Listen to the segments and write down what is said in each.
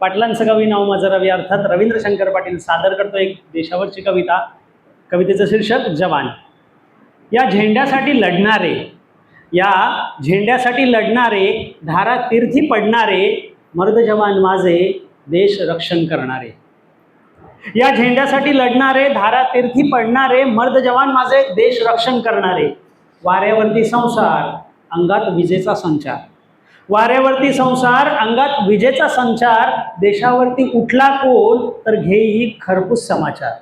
पाटलांचं कवी नाव माझं रवी. अर्थात रवींद्र शंकर पाटील सादर करतो एक देशावरची कविता. कवितेचं शीर्षक जवान. या झेंड्यासाठी लढणारे या झेंड्यासाठी लढणारे धारा तीर्थी पडणारे मर्द जवान माझे देश रक्षण करणारे. या झेंड्यासाठी लढणारे धारा तीर्थी पडणारे मर्द जवान माझे देश रक्षण करणारे. वाऱ्यावरती संसार अंगात विजेचा संचार. वाऱ्यावरती संसार अंगात विजेचा संचार देशावरती उठला कोण तर घेई खरपूस समाचार.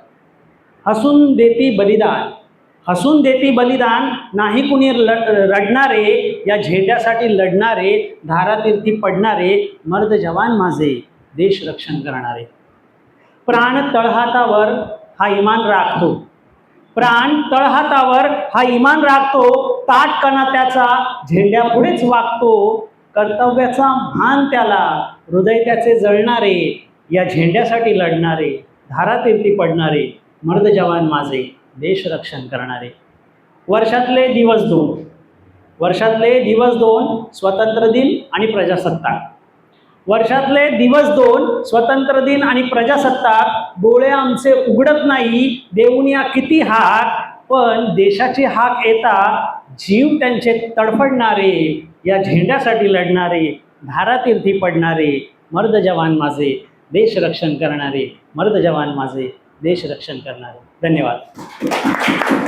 हसून देती बलिदान. हसून देती बलिदान नाही कुणी ल रडणारे या झेंड्यासाठी लढणारे धारातीर्थी पडणारे मर्द जवान माझे देश रक्षण करणारे. प्राण तळहातावर हा इमान राखतो. प्राण तळहातावर हा इमान राखतो ताटकणा त्याचा झेंड्यापुढेच वागतो कर्तव्याचा भान त्याला हृदय त्याचे जळणारे या झेंड्यासाठी लढणारे धारातीर्थी पडणारे मर्द जवान माझे देश रक्षण करणारे. वर्षातले दिवस दोन. वर्षातले दिवस दोन स्वतंत्र दिन आणि प्रजासत्ताक. वर्षातले दिवस दोन स्वतंत्र दिन आणि प्रजासत्ताक डोळे आमचे उघडत नाही देऊन या किती हात पण देशाची हाक येता जीव त्यांचे तडफडणारे या झेंड्यासाठी लढणारे धारातीर्थी पडणारे मर्द जवान माझे देश रक्षण करणारे मर्द जवान माझे देश रक्षण करणारे. धन्यवाद.